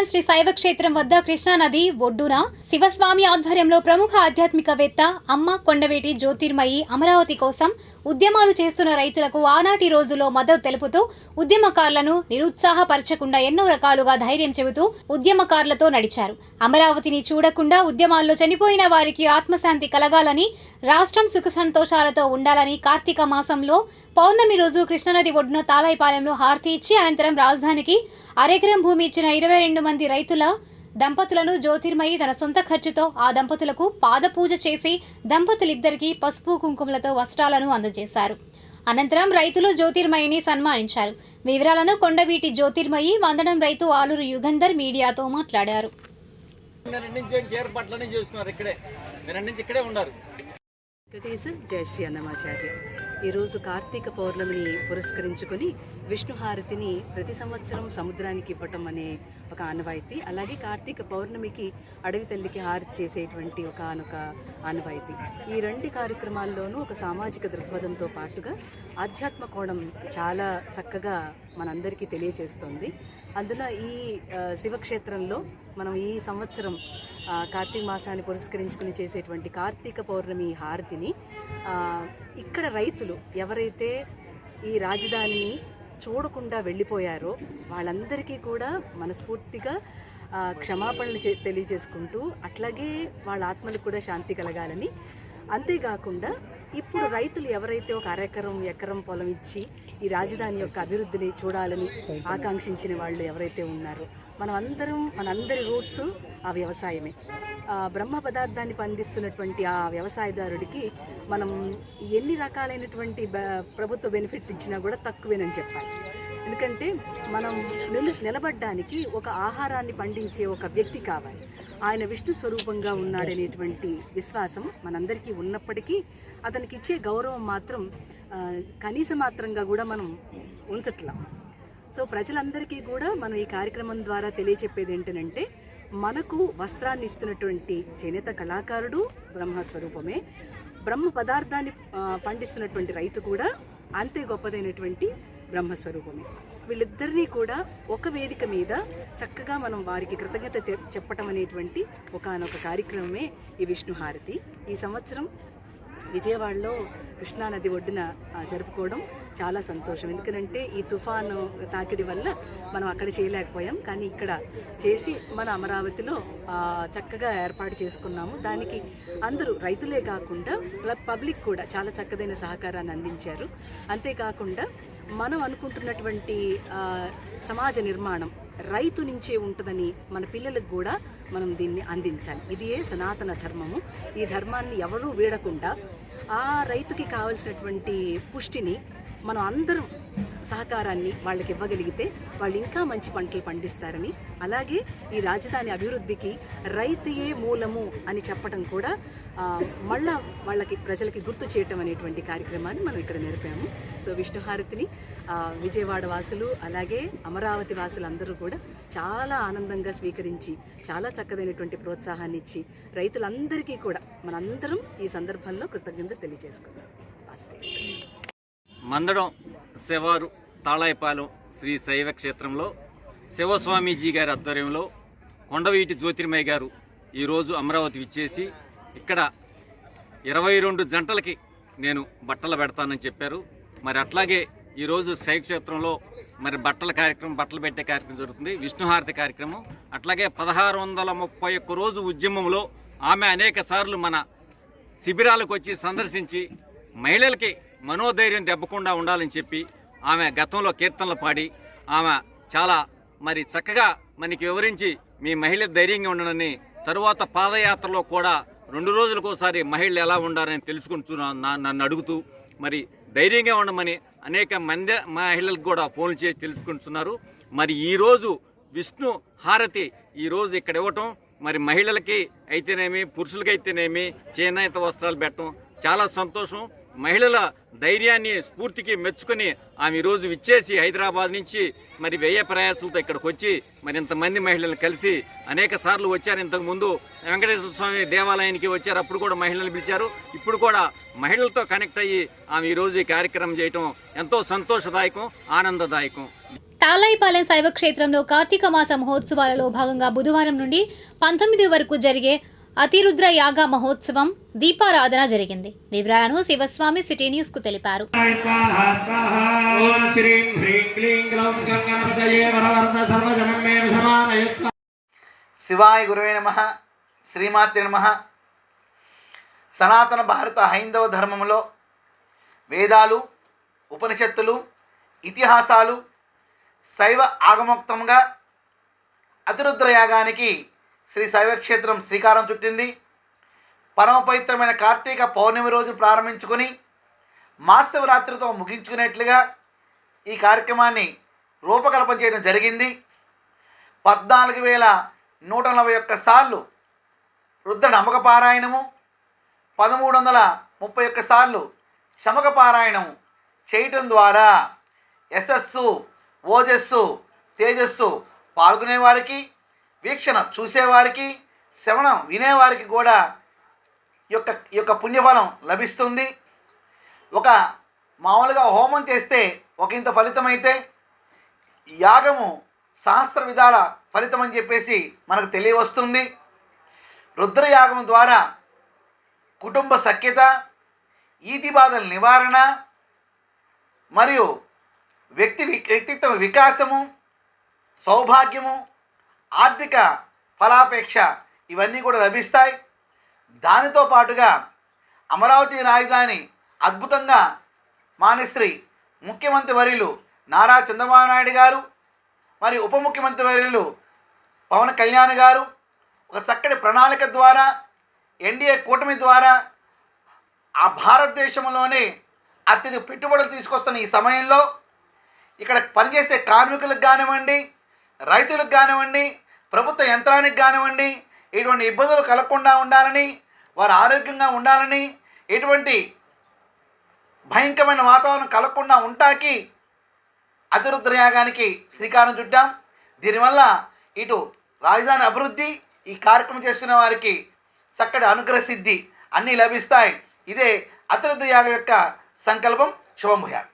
మండలం శ్రీ శైవ క్షేత్రం వద్ద కృష్ణానది ఒడ్డున శివస్వామి ఆధ్వర్యంలో ప్రముఖ ఆధ్యాత్మికవేత్త అమ్మ కొండవేటి జ్యోతిర్మయి అమరావతి కోసం ఉద్యమాలు చేస్తున్న రైతులకు ఆనాటి రోజుల్లో మద్దతు తెలుపుతూ ఉద్యమకారులను నిరుత్సాహపరచకుండా ఎన్నో రకాలుగా ధైర్యం చెబుతూ ఉద్యమకారులతో నడిచారు. అమరావతిని చూడకుండా ఉద్యమాల్లో చనిపోయిన వారికి ఆత్మశాంతి కలగాలని రాష్ట్రం సుఖ సంతోషాలతో ఉండాలని కార్తీక మాసంలో పౌర్ణమి రోజు కృష్ణానది ఒడ్డున తాళాయిపాలెంలో హారతి ఇచ్చి అనంతరం రాజధానికి అరెకరం భూమి ఇచ్చిన ఇరవై రెండు మంది రైతుల దంపతులను జ్యోతిర్మయి తన సొంత ఖర్చుతో ఆ దంపతులకు పాదపూజ చేసి దంపతులిద్దరికీ పసుపు కుంకుమలతో వస్త్రాలను అందజేశారు. అనంతరం రైతులు జ్యోతిర్మయిని సన్మానించారు. వివరాలను కొండవీటి జ్యోతిర్మయి వందనం రైతు ఆలూరు యుగంధర్ మీడియాతో మాట్లాడారు. ఇక్కడే. జయశ్రీ అన్నమాచార్య. ఈరోజు కార్తీక పౌర్ణమిని పురస్కరించుకొని విష్ణుహారతిని ప్రతి సంవత్సరం సముద్రానికి ఇవ్వటం అనే ఒక ఆనవాయితీ అలాగే కార్తీక పౌర్ణమికి అడవి తల్లికి హారతి చేసేటువంటి ఒక ఆనొక ఆనవాయితీ. ఈ రెండు కార్యక్రమాల్లోనూ ఒక సామాజిక దృక్పథంతో పాటుగా ఆధ్యాత్మ కోణం చాలా చక్కగా మనందరికీ తెలియచేస్తుంది. అందున ఈ శివక్షేత్రంలో మనం ఈ సంవత్సరం కార్తీక మాసాన్ని పురస్కరించుకుని చేసేటువంటి కార్తీక పౌర్ణమి హారతిని ఇక్కడ రైతులు ఎవరైతే ఈ రాజధానిని చూడకుండా వెళ్ళిపోయారో వాళ్ళందరికీ కూడా మనస్ఫూర్తిగా క్షమాపణలు చే- తెలియజేసుకుంటూ అట్లాగే వాళ్ళ ఆత్మలకు కూడా శాంతి కలగాలని. అంతేకాకుండా ఇప్పుడు రైతులు ఎవరైతే ఒక అరెకరం ఎకరం పొలం ఇచ్చి ఈ రాజధాని యొక్క అభివృద్ధిని చూడాలని ఆకాంక్షించిన వాళ్ళు ఎవరైతే ఉన్నారో మనం అందరం మనందరి రూట్స్ ఆ వ్యవసాయమే. ఆ బ్రహ్మ పదార్థాన్ని పండిస్తున్నటువంటి ఆ వ్యవసాయదారుడికి మనం ఎన్ని రకాలైనటువంటి బ- ప్రభుత్వ బెనిఫిట్స్ ఇచ్చినా కూడా తక్కువేనని చెప్పాలి. ఎందుకంటే మనం నిలబడ్డానికి ఒక ఆహారాన్ని పండించే ఒక వ్యక్తి కావాలి. ఆయన విష్ణు స్వరూపంగా ఉన్నాడనేటువంటి విశ్వాసం మనందరికీ ఉన్నప్పటికీ అతనికి ఇచ్చే గౌరవం మాత్రం కనీస మాత్రంగా కూడా మనం ఉంచట్లా. సో ప్రజలందరికీ కూడా మనం ఈ కార్యక్రమం ద్వారా తెలియచెప్పేది ఏంటంటే మనకు వస్త్రాన్ని ఇస్తున్నటువంటి చేనేత కళాకారుడు బ్రహ్మస్వరూపమే. బ్రహ్మ పదార్థాన్ని పండిస్తున్నటువంటి రైతు కూడా అంతే గొప్పదైనటువంటి బ్రహ్మస్వరూపమే. వీళ్ళిద్దరినీ కూడా ఒక వేదిక మీద చక్కగా మనం వారికి కృతజ్ఞత చెప్పటం అనేటువంటి ఒకనొక కార్యక్రమమే ఈ విష్ణుహారతి ఈ సంవత్సరం విజయవాడలో కృష్ణానది ఒడ్డున జరుపుకోవడం చాలా సంతోషం. ఎందుకంటే ఈ తుఫాను తాకిడి వల్ల మనం అక్కడ చేయలేకపోయాం. కానీ ఇక్కడ చేసి మన అమరావతిలో చక్కగా ఏర్పాటు చేసుకున్నాము. దానికి అందరూ రైతులే కాకుండా పబ్లిక్ కూడా చాలా చక్కదైన సహకారాన్ని అందించారు. అంతేకాకుండా మనం అనుకుంటున్నటువంటి సమాజ నిర్మాణం రైతు నుంచే ఉంటుందని మన పిల్లలకు కూడా మనం దీన్ని అందించాలి. ఇదియే సనాతన ధర్మము. ఈ ధర్మాన్ని ఎవరూ వీడకుండా ఆ రైతుకి కావలసినటువంటి పుష్టిని మనం అందరం సహకారాన్ని వాళ్ళకి ఇవ్వగలిగితే వాళ్ళు ఇంకా మంచి పంటలు పండిస్తారని అలాగే ఈ రాజధాని అభివృద్ధికి రైతుయే మూలము అని చెప్పడం కూడా మళ్ళా వాళ్ళకి ప్రజలకి గుర్తు చేయటం అనేటువంటి కార్యక్రమాన్ని మనం ఇక్కడ నేర్పాము. సో విష్ణుహారతిని విజయవాడ వాసులు అలాగే అమరావతి వాసులు అందరూ కూడా చాలా ఆనందంగా స్వీకరించి చాలా చక్కదైనటువంటి ప్రోత్సాహాన్ని ఇచ్చి రైతులందరికీ కూడా మనందరం ఈ సందర్భంలో కృతజ్ఞత తెలియజేసుకుందాం. మందడం శివారు తాళాయిపాలెం శ్రీ శైవ క్షేత్రంలో శివస్వామీజీ గారి ఆధ్వర్యంలో కొండవీటి జ్యోతిర్మయ్య గారు ఈరోజు అమరావతి విచ్చేసి ఇక్కడ ఇరవై రెండు జంటలకి నేను బట్టలు పెడతానని చెప్పారు. మరి అట్లాగే ఈరోజు శైవ క్షేత్రంలో మరి బట్టల కార్యక్రమం బట్టలు పెట్టే కార్యక్రమం జరుగుతుంది. విష్ణుహారతి కార్యక్రమం. అట్లాగే పదహారు వందల ముప్పై ఒక్క రోజు ఉద్యమంలో ఆమె అనేక సార్లు మన శిబిరాలకు వచ్చి సందర్శించి మహిళలకి మనోధైర్యం దెబ్బకుండా ఉండాలని చెప్పి ఆమె గతంలో కీర్తనలు పాడి ఆమె చాలా మరి చక్కగా మనకి వివరించి మీ మహిళ ధైర్యంగా ఉండనని తరువాత పాదయాత్రలో కూడా రెండు రోజులకోసారి మహిళలు ఎలా ఉండాలని తెలుసుకుంటున్నా నన్ను అడుగుతూ మరి ధైర్యంగా ఉండమని అనేక మంది మహిళలకు కూడా ఫోన్లు చేసి తెలుసుకుంటున్నారు మరి ఈరోజు విష్ణు హారతి ఈరోజు ఇక్కడ ఇవ్వటం మరి మహిళలకి అయితేనేమి పురుషులకైతేనేమి చేనేత వస్త్రాలు పెట్టడం చాలా సంతోషం. మహిళల ధైర్యాన్ని స్ఫూర్తికి మెచ్చుకొని ఆమె ఈరోజు విచ్చేసి హైదరాబాద్ నుంచి మరి వ్యయ ప్రయాసాలతో ఇక్కడికి వచ్చి మరి ఇంతమంది మహిళలు కలిసి అనేక సార్లు వచ్చారు. ఇంతకు ముందు వెంకటేశ్వర స్వామి దేవాలయానికి వచ్చారు. అప్పుడు కూడా మహిళలు పిలిచారు. ఇప్పుడు కూడా మహిళలతో కనెక్ట్ అయ్యి ఆమె ఈరోజు ఈ కార్యక్రమం చేయటం ఎంతో సంతోషదాయకం ఆనందదాయకం. తాళాయిపాలెం శైవ క్షేత్రంలో కార్తీక మాస మహోత్సవాలలో భాగంగా బుధవారం నుండి పంతొమ్మిది వరకు జరిగే అతిరుద్ర యాగ మహోత్సవం దీపారాధన జరిగింది. వివరాలను శివస్వామి సిటీ న్యూస్కు తెలిపారు. శివాయ గురువే నమ. శ్రీమాత్రి నమ. సనాతన భారత హైందవ ధర్మంలో వేదాలు ఉపనిషత్తులు ఇతిహాసాలు శైవ ఆగమోక్తంగా అతిరుద్ర యాగానికి శ్రీ శైవక్షేత్రం శ్రీకారం చుట్టింది. పరమ పవిత్రమైన కార్తీక పౌర్ణమి రోజు ప్రారంభించుకొని మాసవరాత్రితో ముగించుకునేట్లుగా ఈ కార్యక్రమాన్ని రూపకల్పన చేయడం జరిగింది. పద్నాలుగు వేల నూట నలభై ఒక్క సార్లు రుద్ర నమ్మక పారాయణము పదమూడు వందల ముప్పై ఒక్క సార్లు శమక పారాయణము చేయటం ద్వారా యశస్సు ఓజస్సు తేజస్సు పాల్గొనే వారికి వీక్షణ చూసేవారికి శ్రవణం వినేవారికి కూడా యొక్క యొక్క పుణ్యఫలం లభిస్తుంది. ఒక మామూలుగా హోమం చేస్తే ఒక ఇంత ఫలితం అయితే యాగము సహస్ర విధాల ఫలితం అని చెప్పేసి మనకు తెలియవస్తుంది. రుద్రయాగం ద్వారా కుటుంబ సఖ్యత ఈతి బాధల నివారణ మరియు వ్యక్తి వ్యక్తిత్వ వికాసము సౌభాగ్యము ఆర్థిక ఫలాపేక్ష ఇవన్నీ కూడా లభిస్తాయి. దానితో పాటుగా అమరావతి రాజధాని అద్భుతంగా మానిశ్రీ ముఖ్యమంత్రి వర్యులు నారా చంద్రబాబు నాయుడు గారు మరి ఉప ముఖ్యమంత్రి వర్యులు పవన్ కళ్యాణ్ గారు ఒక చక్కటి ప్రణాళిక ద్వారా ఎన్డీఏ కూటమి ద్వారా ఆ భారతదేశంలోనే అత్యధిక పెట్టుబడులు తీసుకొస్తున్న ఈ సమయంలో ఇక్కడ పనిచేసే కార్మికులకు కానివ్వండి రైతులకు కానివ్వండి ప్రభుత్వ యంత్రానికి కానివ్వండి ఇటువంటి ఇబ్బందులు కలగకుండా ఉండాలని వారు ఆరోగ్యంగా ఉండాలని ఎటువంటి భయంకరమైన వాతావరణం కలగకుండా ఉంటాకి అతిరుద్రయాగానికి శ్రీకారం చుట్టాం. దీనివల్ల ఇటు రాజధాని అభివృద్ధి ఈ కార్యక్రమం చేస్తున్న వారికి చక్కటి అనుగ్రహ సిద్ధి అన్నీ లభిస్తాయి. ఇదే అతిరుద్రయాగం యొక్క సంకల్పం. శుభంభూయా